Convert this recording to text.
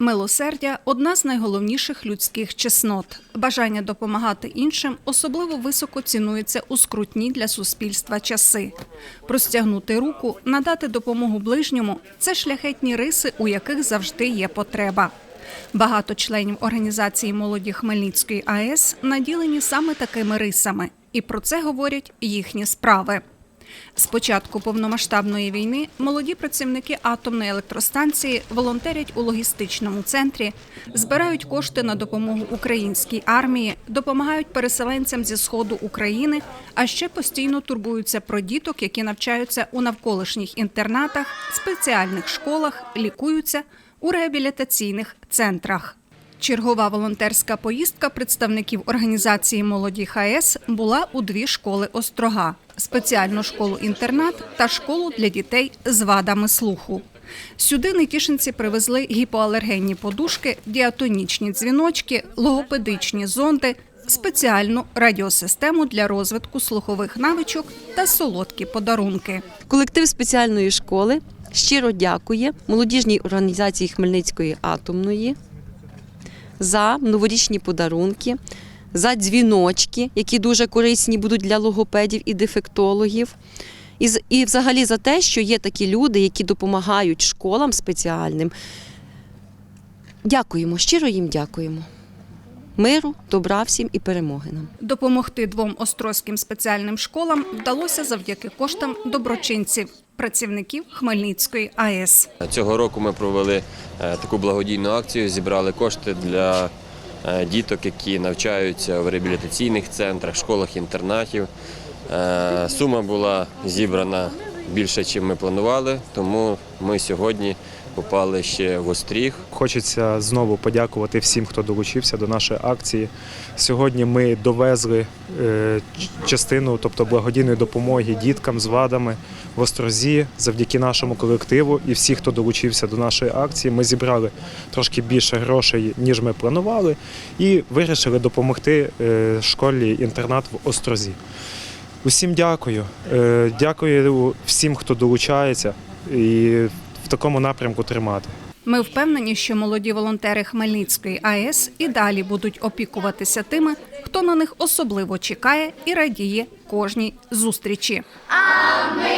Милосердя одна з найголовніших людських чеснот. Бажання допомагати іншим особливо високо цінується у скрутні для суспільства часи. Простягнути руку, надати допомогу ближньому це шляхетні риси, у яких завжди є потреба. Багато членів організації молоді Хмельницької АЕС наділені саме такими рисами, і про це говорять їхні справи. З початку повномасштабної війни молоді працівники атомної електростанції волонтерять у логістичному центрі, збирають кошти на допомогу українській армії, допомагають переселенцям зі сходу України, а ще постійно турбуються про діток, які навчаються у навколишніх інтернатах, спеціальних школах, лікуються у реабілітаційних центрах. Чергова волонтерська поїздка представників організації Молоді ХАЕС була у дві школи Острога: спеціальну школу-інтернат та школу для дітей з вадами слуху. Сюди нетішинці привезли гіпоалергенні подушки, діатонічні дзвіночки, логопедичні зонди, спеціальну радіосистему для розвитку слухових навичок та солодкі подарунки. Колектив спеціальної школи щиро дякує молодіжній організації Хмельницької атомної за новорічні подарунки, за дзвіночки, які дуже корисні будуть для логопедів і дефектологів. І, і взагалі за те, що є такі люди, які допомагають школам спеціальним. Дякуємо, щиро їм дякуємо. Миру, добра всім і перемоги нам. Допомогти двом острозьким спеціальним школам вдалося завдяки коштам доброчинців, працівників Хмельницької АЕС. Цього року ми провели е, таку благодійну акцію, зібрали кошти для е, діток, які навчаються в реабілітаційних центрах, школах інтернатів. Е, Сума була зібрана більше, ніж ми планували, тому ми сьогодні попали ще в Остріг. Хочеться знову подякувати всім, хто долучився до нашої акції. Сьогодні ми довезли е, частину, тобто благодійної допомоги діткам з вадами в Острозі завдяки нашому колективу і всі, хто долучився до нашої акції. Ми зібрали трошки більше грошей, ніж ми планували, і вирішили допомогти е, школі інтернат в Острозі. Усім дякую. Е, Дякую всім, хто долучається, і в такому напрямку тримати. Ми впевнені, що молоді волонтери Хмельницької АЕС і далі будуть опікуватися тими, хто на них особливо чекає і радіє кожній зустрічі. А ми